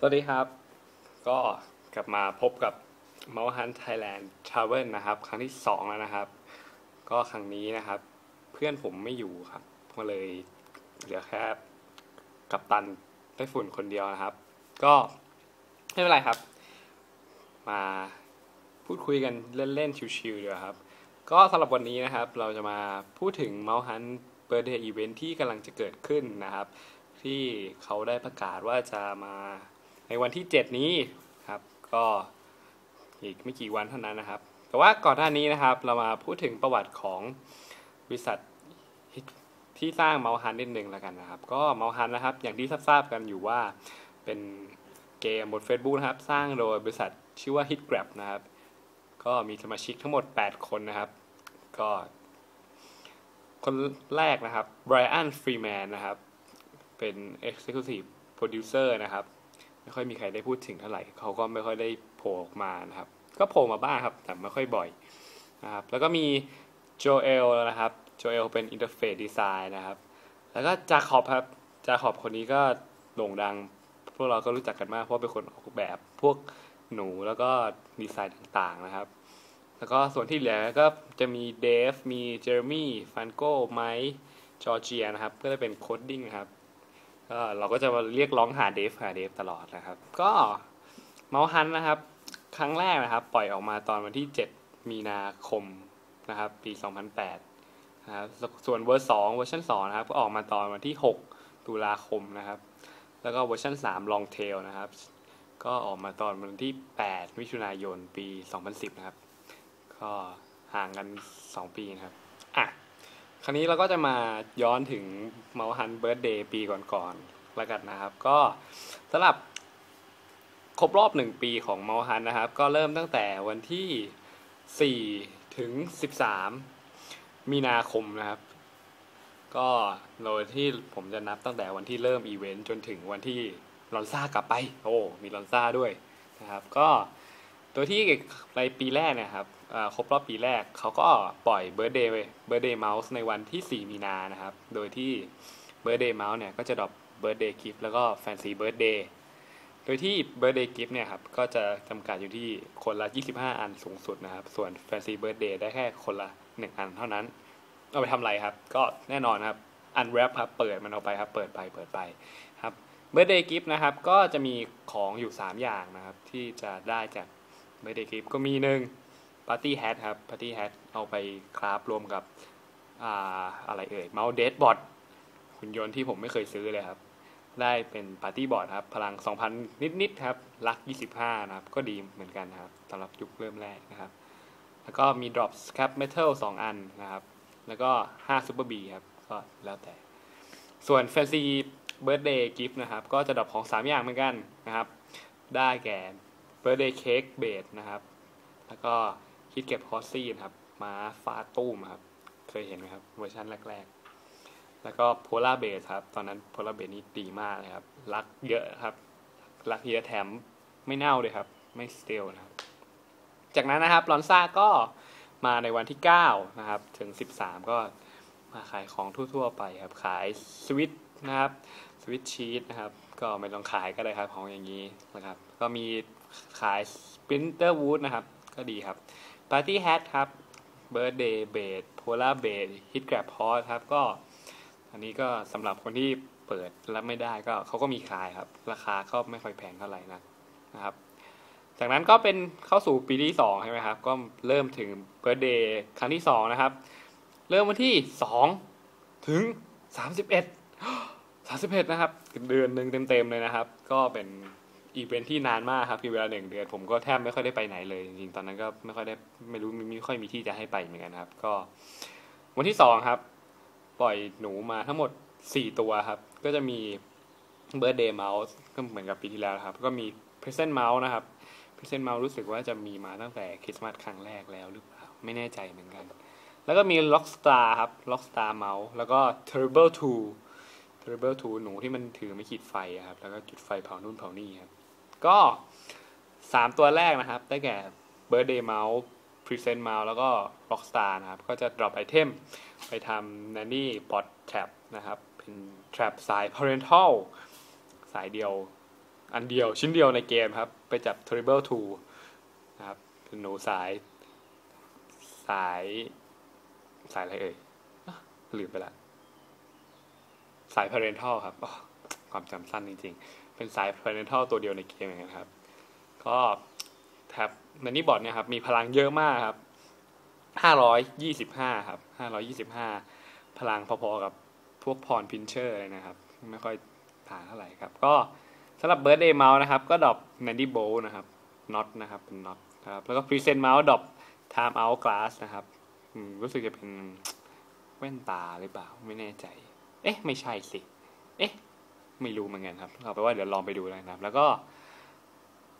สวัสดีครับ ก็กลับมาพบกับ m o u Hunt Thailand Travel นะครับ ครั้งที่สองแล้วนะครับ ก็ครั้งนี้นะครับ เพื่อนผมไม่อยู่ครับก็เลยเหลือแค่กับตันไต้ฝุ่นคนเดียวนะครับ ก็ไม่เป็นไรครับ มาพูดคุยกันเล่น ๆ ชิวๆดีกว่าครับ ก็สำหรับวันนี้นะครับ เราจะมาพูดถึง m o u Hunt Birthday Event ที่กำลังจะเกิดขึ้นนะครับ ที่เขาได้ประกาศว่าจะมา ในวันที่ 7 นี้ครับก็อีกไม่กี่วันเท่านั้นนะครับ แต่ว่าก่อนหน้านี้นะครับเรามาพูดถึงประวัติของบริษัทที่สร้างเมาฮันนิดนึงแล้วกันนะครับ ก็เมาฮันนะครับอย่างที่ทราบกันอยู่ว่าเป็นเกมบน Facebook นะครับ สร้างโดยบริษัทชื่อว่า Hit Grab นะครับ ก็มีสมาชิกทั้งหมด 8 คนนะครับ ก็ คนแรกนะครับ Brian Freeman นะครับ เป็น Executive Producer นะครับ ไม่ค่อยมีใครได้พูดถึงเท่าไหร่เขาก็ไม่ค่อยได้โผล่ออกมานะครับ ก็โผล่มาบ้างครับ แต่ไม่ค่อยบ่อยนะครับ แล้วก็มีโจเอลนะครับโจเอลเป็น Interface Design นะครับ แล้วก็จาคอบครับจาคอบคนนี้ก็โด่งดัง พวกเราก็รู้จักกันมากเพราะเป็นคนออกแบบพวกหนูแล้วก็ดีไซน์ต่างๆนะครับ แล้วก็ส่วนที่เหลือก็จะมีเดฟ มีเจอร์มี่ฟันโก้ไมค์จอร์เจียนะครับ ก็จะเป็นโคดดิ้งนะครับ ก็เราก็จะมาเรียกร้องหาเดฟหาเดฟตลอดนะครับ ก็เมาฮันนะครับ ครั้งแรกนะครับ ปล่อยออกมาตอนวันที่ 7 มีนาคมนะครับ ปี 2008นะครับส่วนเวอร์2เวอร์ชัน2นะครับก็ออกมาตอนวันที่ 6 ตุลาคมนะครับ แล้วก็เวอร์ชัน3 Long Tail นะครับ ก็ออกมาตอนวันที่ 8 มิถุนายนปี 2010 นะครับ ก็ห่างกัน 2 ปีนะครับ คราวนี้เราก็จะมาย้อนถึงเมาฮันเบิร์ดเดย์ปีก่อนๆแล้วกันนะครับ ก็สำหรับครบรอบหนึ่งปีของเมาฮันนะครับ ก็เริ่มตั้งแต่วันที่ 4 ถึง 13 มีนาคมนะครับ ก็โดยที่ผมจะนับตั้งแต่วันที่เริ่มอีเวนต์จนถึงวันที่ลอนซ่ากลับไป โอ้ มีลอนซ่าด้วยนะครับ ก็ โดยที่ในปีแรกนะครับครบรอบปีแรกเขาก็ปล่อย Birthday Birthday Mouse ในวันที่ 4 มีนานะครับ โดยที่ Birthday Mouse เนี่ยก็จะดรอป Birthday Gift แล้วก็ Fancy Birthday โดยที่ Birthday Gift เนี่ยครับก็จะจำกัดอยู่ที่คนละ 25 อันสูงสุดนะครับ ส่วน Fancy Birthday ได้แค่คนละ 1 อันเท่านั้น เอาไปทำอะไรครับ ก็แน่นอนครับ Unwrap ครับเปิดมันออกไปครับเปิดไปเปิดไปครับ Birthday Gift นะครับก็จะมีของอยู่ 3 อย่างนะครับที่จะได้จาก Birthday Gift ก็มีหนึ่งปาร์ตี้แฮทครับปาร์ตี้แฮทเอาไปคราฟรวมกับอ่าอะไรเอ่ยเมาส์เดดบอทหุ่นยนต์ที่ผมไม่เคยซื้อเลยครับ ได้เป็นปาร์ตี้บอร์ดครับ พลัง 2,000 นิด ๆ ครับ ลัก 25 นะครับ ก็ดีเหมือนกันนะครับสำหรับยุคเริ่มแรกนะครับ แล้วก็มี drops cap metal 2 อันนะครับ แล้วก็ 5 super b ครับ ก็แล้วแต่ ส่วน fancy birthday gift นะครับ ก็จะดรอปของ 3 อย่างเหมือนกันนะครับ ได้แก่ birthday cake base นะครับ แล้วก็คิดเก็บฮอสซี่นะครับม้าฟาตุ้มครับ เคยเห็นไหมครับเวอร์ชันแรก ๆ แล้วก็โพลาร์เบสครับ ตอนนั้นโพลาร์เบสนี่ดีมากเลยครับ รักเยอะครับ รักเยอะแถมไม่เน่าเลยครับ ไม่สเตลนะครับ จากนั้นนะครับลอนซ่าก็มาในวันที่ 9 นะครับ ถึง 13 ก็มาขายของทั่ว ๆ ไปครับ ขายสวิตนะครับ สวิตชีสนะครับ ก็ไม่ต้องขายก็ได้ครับของอย่างนี้นะครับ ก็มีขายสปรินเตอร์วูดนะครับ ก็ดีครับ Party Hat ครับ Birthday b a d Polar b a d Hit Grab Hot ครับก็ อันนี้ก็สำหรับคนที่เปิดรับไม่ได้ก็เขาก็มีขายครับ ราคาก็ไม่ค่อยแพงเท่าไหร่นะนะครับ จากนั้นก็เป็นเข้าสู่ปีที่สองใช่ไหมครับ ก็เริ่มถึง Birthday ครั้งที่สองนะครับ เริ่มวันที่สองถึงสามสิเอ็ดสนะครับเดือนหนึ่งเต็มๆเลยนะครับ ก็เป็นอีเวนท์ที่นานมากครับคือเวลาหนึ่งเดือนผมก็แทบไม่ค่อยได้ไปไหนเลยจริงๆตอนนั้นก็ไม่ค่อยได้ไม่รู้ไม่ค่อยมีที่จะให้ไปเหมือนกันครับ ก็วันที่สองครับ ปล่อยหนูมาทั้งหมดสี่ตัวครับ ก็จะมี Birthday Mouse ก็เหมือนกับปีที่แล้วครับ ก็มี Present Mouse นะครับ Present Mouse รู้สึกว่าจะมีมาตั้งแต่คริสต์มาสครั้งแรกแล้วหรือเปล่าไม่แน่ใจเหมือนกัน แล้วก็มี Rockstar ครับ Rockstar Mouse แล้วก็ Terrible 2 Terrible 2หนูที่มันถือไม่ขีดไฟครับ แล้วก็จุดไฟเผานู่นเผานี่ครับ ก็สามตัวแรกนะครับ ได้แก่ Birthday Mouse Present Mouse แล้วก็ Rockstar นะครับ ก็จะ drop item ไปทำ Nanny Bot Trap นะครับ เป็น Trap สาย Parental สายเดียว อันเดียวชิ้นเดียวในเกมครับ ไปจับ Terrible 2นะครับเป็นหนูสาย สาย สายอะไรเอ่ยลืมไปละ สาย parental ครับความจำสั้นจริงๆ เป็นสาย parental ตัวเดียวในเกมเหมือนกันครับ ก็แท็บนันนี่บอร์ดเนี่ยครับ มีพลังเยอะมากครับห้าร้อยยี่สิบห้าครับห้าร้อยี่สิบห้าพลังพอๆกับพวกพรพินเชอร์เลยนะครับ ไม่ค่อยต่างเท่าไหร่ครับ ก็สำหรับเบิร์ดเดย์เมาส์นะครับ ก็ดรอปแนนดี้โบนะครับน็อตนะครับ เป็นน็อตนะครับ แล้วก็พรีเซนต์เมาส์ดรอปไทม์เอาท์กลาสนะครับอืมรู้สึกจะเป็นแว่นตาหรือเปล่า ไม่แน่ใจ เอ๊ะ ไม่ใช่สิ เอ๊ะ ไม่รู้เหมือนกันครับเอาไปว่าเดี๋ยวลองไปดูนะครับ แล้วก็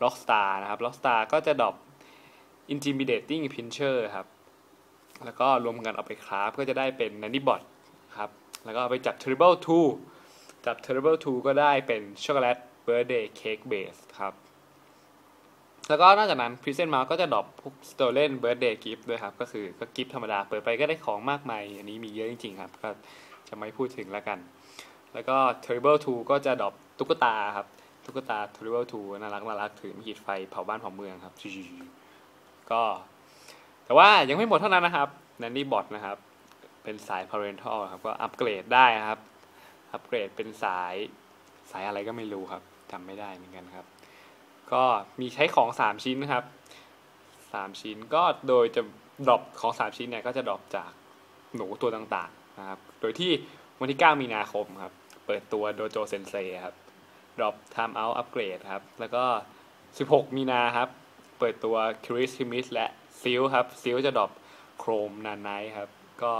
Rockstar นะครับ Rockstar ก็จะดรอป Intimidating Pincher ครับ แล้วก็รวมกันเอาไปคราฟก็จะได้เป็น Nanny Bot ครับ แล้วก็เอาไปจับ Terrible 2 จับ Terrible 2 ก็ได้เป็น Chocolate Birthday Cake Base ครับ แล้วก็นอกจากนั้น Present Mouse ก็จะดรอปพวก Stolen Birthday Gift ด้วยครับ ก็คือก็กิฟต์ธรรมดาเปิดไปก็ได้ของมากมาย อันนี้มีเยอะจริงๆครับก็ จะไม่พูดถึงแล้วกัน แล้วก็ Terrible 2 ก็จะดรอปตุ๊กตาครับ ตุ๊กตา Terrible 2 น่ารักน่ารักถือมีขีดไฟเผาบ้านเผาเมืองครับ ก็ แต่ว่ายังไม่หมดเท่านั้นนะครับ Nanny Bot นะครับ เป็นสาย parental ครับ ก็อัปเกรดได้ครับ อัปเกรดเป็นสายสายอะไรก็ไม่รู้ครับจำไม่ได้เหมือนกันครับ ก็มีใช้ของ 3 ชิ้นนะครับ 3 ชิ้นก็โดยจะดรอปของ 3 ชิ้นเนี่ยก็จะดรอปจากหนูตัวต่างๆ นะครับ โดยที่วันที่ 9 มีนาคมครับ เปิดตัวโดโจเซนเซครับดรอป Time Out Upgrade ครับ แล้วก็ 16 มีนาครับ เปิดตัว c r i s Himis และซิลครับซิลจะดรอปโครมนานไนครับ ก็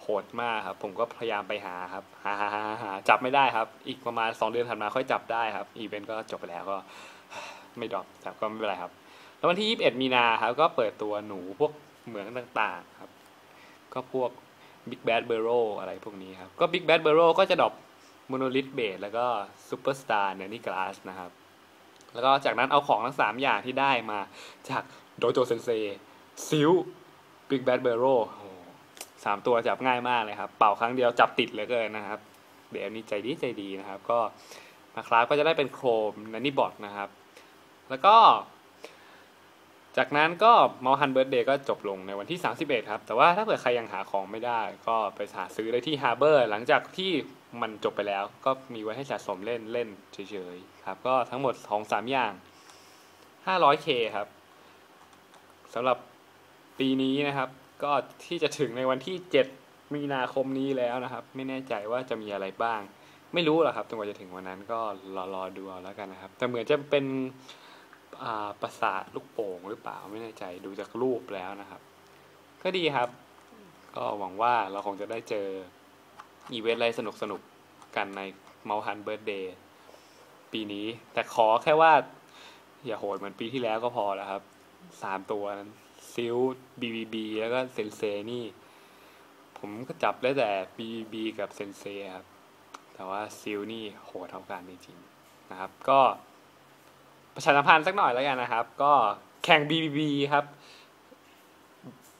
โหดมากครับ ผมก็พยายามไปหาครับ หาหาหาหาจับไม่ได้ครับ อีกประมาณ 2 เดือนถัดมาค่อยจับได้ครับ อีเวนต์ก็จบไปแล้วก็ไม่ดรอปจับก็ไม่เป็นไรครับ แล้ววันที่ 21 มีนาครับ ก็เปิดตัวหนูพวกเหมืองต่างๆครับ ก็พวก Big Bad b u r r o w อะไรพวกนี้ครับ ก็ Big Bad b u r r o w ก็จะดรอป Monolith Base แล้วก็ Superstar n a n n y Glass นะครับ แล้วก็จากนั้นเอาของทั้ง 3 อย่างที่ได้มาจากโดโจเซนเซซิลบิ๊กแบดเบโรสามตัวจับง่ายมากเลยครับ เป่าครั้งเดียวจับติดเลยเกินนะครับ เดี๋ยวนี้ใจดีใจดีนะครับ ก็มาคราฟก็จะได้เป็นโครมนันนี่บอทนะครับ แล้วก็ จากนั้นก็มอฮันเบิร์ดเดย์ก็จบลงในวันที่ 31 ครับ แต่ว่าถ้าเกิดใครยังหาของไม่ได้ ก็ไปหาซื้อได้ที่ฮาร์เบอร์หลังจากที่มันจบไปแล้ว ก็มีไว้ให้สะสมเล่นเล่นเฉยๆครับ ก็ทั้งหมดของสามอย่าง 500k ครับสำหรับปีนี้นะครับ ก็ที่จะถึงในวันที่ 7 มีนาคมนี้แล้วนะครับ ไม่แน่ใจว่าจะมีอะไรบ้าง ไม่รู้หรอกครับจนกว่าจะถึงวันนั้นก็รอรอดูแล้วกันนะครับ แต่เหมือนจะเป็น ประสาทลูกโป่งหรือเปล่าไม่แน่ใจดูจากรูปแล้วนะครับ ก็ดีครับ ก็หวังว่าเราคงจะได้เจออีเวนต์อะไรสนุกสนุกกันในเมาฮันเบิร์ดเดย์ปีนี้ แต่ขอแค่ว่า อย่าโหดเหมือนปีที่แล้วก็พอแล้วครับสามตัวนั้นซิลบีบีบีแล้วก็เซนเซนี่ ผมก็จับได้แต่บีบีบีกับเซนเซครับ แต่ว่าซิลนี่โหดเท่ากันจริงๆนะครับ ก็ ประชาสัมพันธ์สักหน่อยแล้วกันนะครับ ก็แข่ง BBB ครับ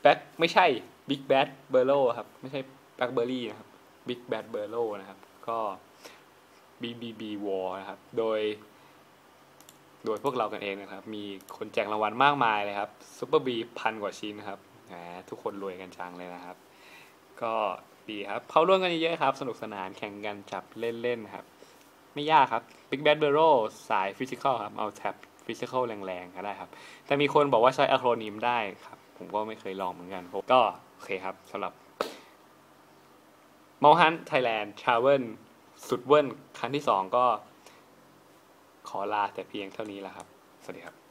แบ็คไม่ใช่ Big Bad b u r r o w ครับ ไม่ใช่ Blackberry นะครับ Big Bad b u r r o w นะครับ ก็ BBB War นะครับ โดย โดยพวกเรากันเองนะครับ มีคนแจกรางวัลมากมายเลยครับซูเปอร์บีพันกว่าชิ้นนะครับแหมทุกคนรวยกันจังเลยนะครับ ก็ดีครับ เข้าร่วมกันเยอะๆครับ สนุกสนานแข่งกันจับเล่นๆครับ ไม่ยากครับ Big Bad b u r r o w สายฟิสิกอลครับ เอาแท็บฟิสิกอลแรงๆก็ได้ครับ แต่มีคนบอกว่าใช้อะโครนิมได้ครับ ผมก็ไม่เคยลองเหมือนกันก็โอเคครับสำหรับมอฮันไทยแลนด์ชาเวิลสุดเวิลครั้งที่สองก็ขอลาแต่เพียงเท่านี้แหละครับ สวัสดีครับ